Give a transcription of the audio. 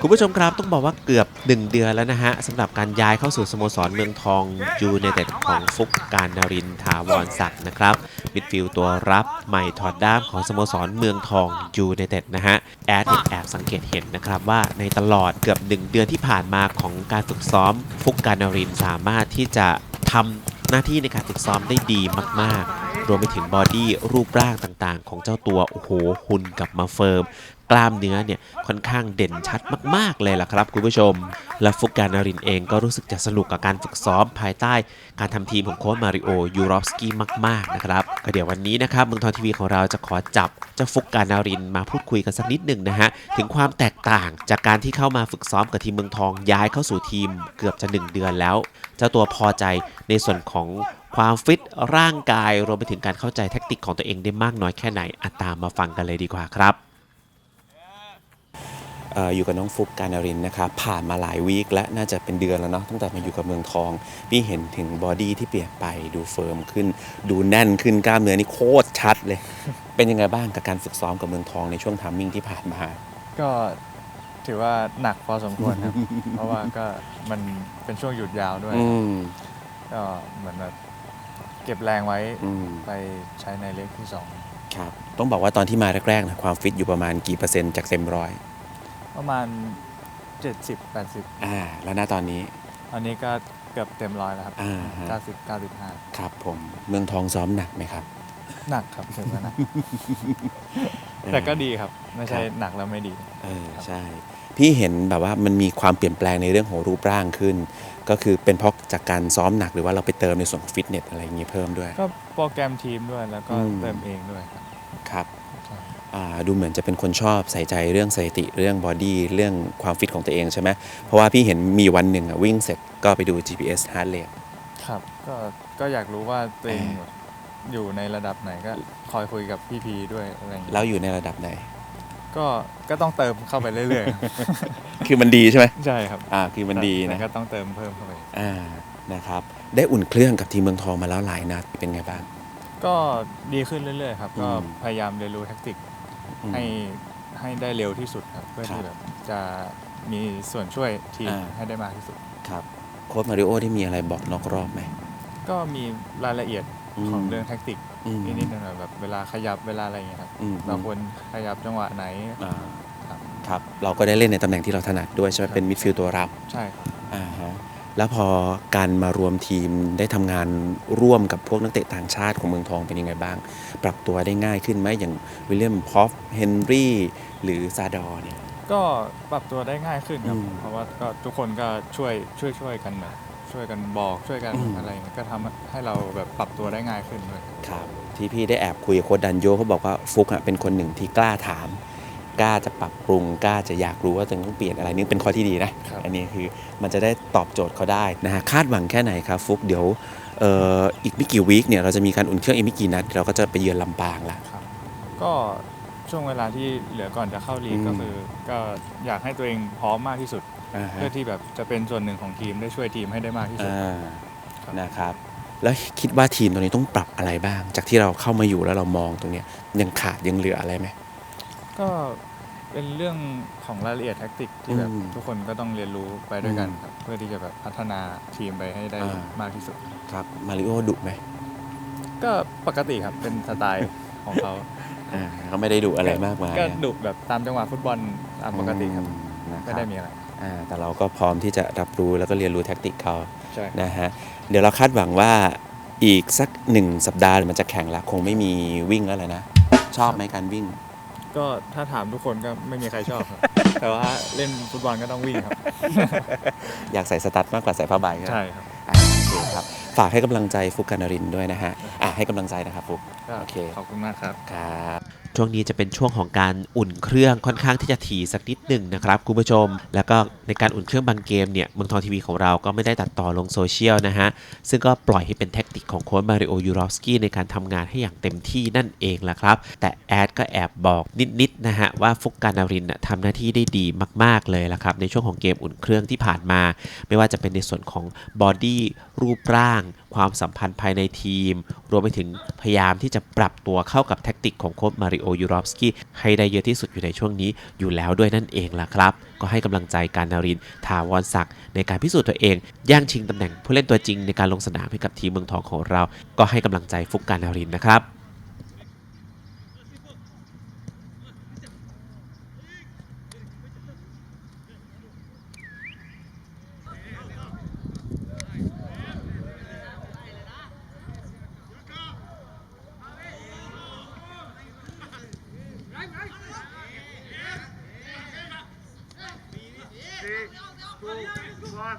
คุณผู้ชมครับต้องบอกว่าเกือบ 1 เดือนแล้วนะฮะสำหรับการย้ายเข้าสู่สโมสรเมืองทองยูไนเต็ดของฟุกการนารินทร์ถาวรศักดิ์นะครับมิดฟิลด์ตัวรับใหม่ถอดด้ามของสโมสรเมืองทองยูไนเต็ดนะฮะแอดแอบสังเกตเห็นนะครับว่าในตลอดเกือบ 1 เดือนที่ผ่านมาของการฝึกซ้อม ฟุกการนารินสามารถที่จะทำหน้าที่ในการฝึกซ้อมได้ดีมาก ๆรวมไปถึงบอดี้รูปร่างต่างๆ ของเจ้าตัว โอ้โหหุ่นกลับมาเฟิร์ม กล้ามเนื้อเนี่ยค่อนข้างเด่นชัดมาก ๆ เลยล่ะครับคุณผู้ชม และฟุกการนารินเองก็รู้สึกจะสนุกกับการฝึกซ้อมภายใต้ การทำทีมของโค้ชมาริโอยูรอฟสกี้มาก ๆ นะครับก็เดี๋ยววันนี้นะครับเมืองทองทีวีของเราจะขอจับเจ้าฟุกการนารินมาพูดคุยกันสักนิดหนึ่งนะฮะถึงความแตกต่างจากการที่เข้ามาฝึกซ้อมกับทีมเมืองทองย้ายเข้าสู่ทีมเกือบจะ 1 เดือนแล้ว เจ้าตัวพอใจในส่วนของความฟิตร่างกายรวมไปถึงการเข้าใจแท็กติกของตัวเองได้มากน้อยแค่ไหนอตามมาฟังกันเลยดีกว่าครับ อ่ออยู่กับน้องฟุกการนารินนะครับผ่านมาหลายวีคและน่าจะเป็นเดือนแล้วเนาะตั้งแต่มาอยู่กับเมืองทอง พี่เห็นถึงบอดี้ที่เปลี่ยนไปดูเฟิร์มขึ้น ดูแน่นขึ้นกล้ามเนื้อนี่โคตรชัดเลย เป็นยังไงบ้างกับการฝึกซ้อมกับเมืองทองในช่วงทัมมิ่งที่ผ่านมาก็ถือว่าหนักพอสมควรครับ เพราะว่าก็มันเป็นช่วงหยุดยาวด้วยอืมก็เหมือนแบบเก็บแรงไว้อืมไปใช้ในเล็กที่สองครับ ต้องบอกว่าตอนที่มาแรกๆนะความฟิตอยู่ประมาณกี่เปอร์เซ็นต์จากเต็มร้อย ประมาณ 70 80 อ่าแล้วณตอนนี้อันนี้ก็เกือบเต็มร้อยแล้วครับอ่าฮะ90 95ครับผมเมืองทองซ้อมหนักไหมครับ หนักครับถือว่าหนัก แต่ก็ดีครับ ไม่ใช่ครับ หนักแล้วไม่ดี เออใช่ พี่เห็นแบบว่ามันมีความเปลี่ยนแปลงในเรื่องของรูปร่างขึ้น ก็คือเป็นเพราะจากการซ้อมหนักหรือว่าเราไปเติมในส่วนของฟิตเนสอะไรอย่างงี้เพิ่มด้วย ก็โปรแกรมทีมด้วยแล้วก็อืม เติมเองด้วยครับ ครับใช่อ่า ดูเหมือนจะเป็นคนชอบใส่ใจเรื่องสถิติเรื่องบอดี้เรื่องความฟิตของตัวเองใช่ไหมเพราะว่าพี่เห็นมีวันหนึ่งอะวิ่งเสร็จก็ไปดู GPS heart rate ครับก็ก็อยากรู้ว่าตัวเองเอออยู่ในระดับไหนก็คอยคุยกับพี่พีด้วยอะไรอย่างเงี้ยแล้วอยู่ในระดับไหน ก็ก็ต้องเติมเข้าไปเรื่อยคือมันดีใช่ไหมๆใช่ครับอ่าคือมันดีแต่นะก็ต้องเติมเพิ่มเข้าไปอ่านะครับ ได้อุ่นเครื่องกับทีมเมืองทองมาแล้วหลายนัดเป็นไงบ้าง ก็ดีขึ้นเรื่อยๆครับอืมก็พยายามเรียนรู้แท็กติก อืม ให้ให้ได้เร็วที่สุดครับ เพื่อครับที่แบบจะมีส่วนช่วยทีมอ่า ให้ได้มากที่สุด ครับโค้ชมาริโอที่มีอะไรบอกนอกรอบไหมก็มีรายละเอียดอืมของเรื่องแท็กติกอืมนิดๆหน่อยๆแบบเวลาขยับเวลาอะไรอย่างเงี้ยครับอืม เราควรขยับจังหวะไหน อ่าครับ ครับ เราก็ได้เล่นในตำแหน่งที่เราถนัดด้วยใช่ไหมครับเป็นมิดฟิลด์ตัวรับใช่ครับ อ่าฮะ แล้วพอการมารวมทีมได้ทำงานร่วมกับพวกนักเตะต่างชาติของเมืองทองเป็นยังไงบ้าง ปรับตัวได้ง่ายขึ้นไหมอย่างวิลเลียมพอฟเฮนรี่หรือซาดอร์เนี่ยก็ปรับตัวได้ง่ายขึ้นครับอืมเพราะว่าก็ทุกคนก็ช่วยช่วยช่วยกันแบบช่วยกันบอกช่วยกันอืมอะไรอย่างเงี้ยก็ทำให้เราแบบปรับตัวได้ง่ายขึ้นด้วยครับที่พี่ได้แอบคุยกับโค้ดดันโยเขาบอกว่าฟุกอะเป็นคนหนึ่งที่กล้าถาม กล้าจะปรับปรุงกล้าจะอยากรู้ว่าตัวเองต้องเปลี่ยนอะไรนี่เป็นข้อที่ดีนะครับอันนี้คือมันจะได้ตอบโจทย์เขาได้นะฮะคาดหวังแค่ไหนครับฟุกเดี๋ยวเอ่ออีกไม่กี่วีคเนี่ยเราจะมีการอุ่นเครื่องอีกไม่กี่นัดเราก็จะไปเยือนลำปางละครับก็ช่วงเวลาที่เหลือก่อนจะเข้าลีกอืมก็คือ ก็อยากให้ตัวเองพร้อมมากที่สุดอ่าฮะเพื่อที่แบบจะเป็นส่วนหนึ่งของทีมได้ช่วยทีมให้ได้มากที่สุดอ่าครับนะครับแล้วคิดว่าทีมตรงนี้ต้องปรับอะไรบ้าง จากที่เราเข้ามาอยู่แล้วเรามองตรงเนี้ยยังขาดยังเหลืออะไรไหม ก็เป็นเรื่องของรายละเอียดแท็กติกที่แบบอืมทุกคนก็ต้องเรียนรู้ไปด้วยกันอืมครับ เพื่อที่จะแบบพัฒนาทีมไปให้ได้อ่ามมากที่สุด ครับมาริโอดุไหมก็ปกติครับเป็นสไตล์ของเขาอ่าเขาไม่ได้ดุอะไรมากมายก็นะดุแบบตามจังหวะฟุตบอลตามปกติครับอืมนะคไม่รับได้มีอะไรอ่าแต่เราก็พร้อมที่จะรับรู้แล้วก็เรียนรู้แท็กติกเขา ใช่ นะฮะเดี๋ยวเราคาดหวังว่าอีกสักหนึ่งสัปดาห์มันจะแข่งละคงไม่มีวิ่งแล้วเลยนะ ชอบไหมการวิ่ง ก็ถ้าถามทุกคนก็ไม่มีใครชอบครับ แต่ว่าเล่นฟุตบอลก็ต้องวิ่งครับ อยากใส่สตั๊ดมากกว่าใส่ผ้าใบครับใช่ครับ อ่าโอเคครับ ฝากให้กำลังใจฟุกการนรินทร์ด้วยนะฮะอะให้กำลังใจนะครับฟุกก็โอเค ขอบคุณมากครับ ครับ ช่วงนี้จะเป็นช่วงของการอุ่นเครื่องค่อนข้างที่จะถี่สักนิดหนึ่งนะครับคุณผู้ชม แล้วก็ในการอุ่นเครื่องบางเกมเนี่ยเมืองทองทีวีของเราก็ไม่ได้ตัดต่อลงโซเชียลนะฮะ ซึ่งก็ปล่อยให้เป็นแท็กติกของโค้ชมาริโอยูรอฟสกี้ในการทำงานให้อย่างเต็มที่นั่นเองแหละครับ แต่แอดก็แอบบอกนิดๆนะฮะว่าฟุกการนารินทำหน้าที่ได้ดีมาก ๆเลยละครับในช่วงของเกมอุ่นเครื่องที่ผ่านมา ไม่ว่าจะเป็นในส่วนของบอดี้รูปร่าง ความสัมพันธ์ภายในทีม รวมไปถึงพยายามที่จะปรับตัวเข้ากับแท็กติกของโค้ชมาริโอยูรอฟสกี้ให้ได้เยอะที่สุดอยู่ในช่วงนี้อยู่แล้วด้วยนั่นเองล่ะครับ ก็ให้กำลังใจการนารินทาวรศักดิ์ในการพิสูจน์ตัวเอง ย่างชิงตำแหน่งผู้เล่นตัวจริงในการลงสนามให้กับทีมเมืองทองของเรา ก็ให้กำลังใจฟุกการนารินนะครับ Three, two, one.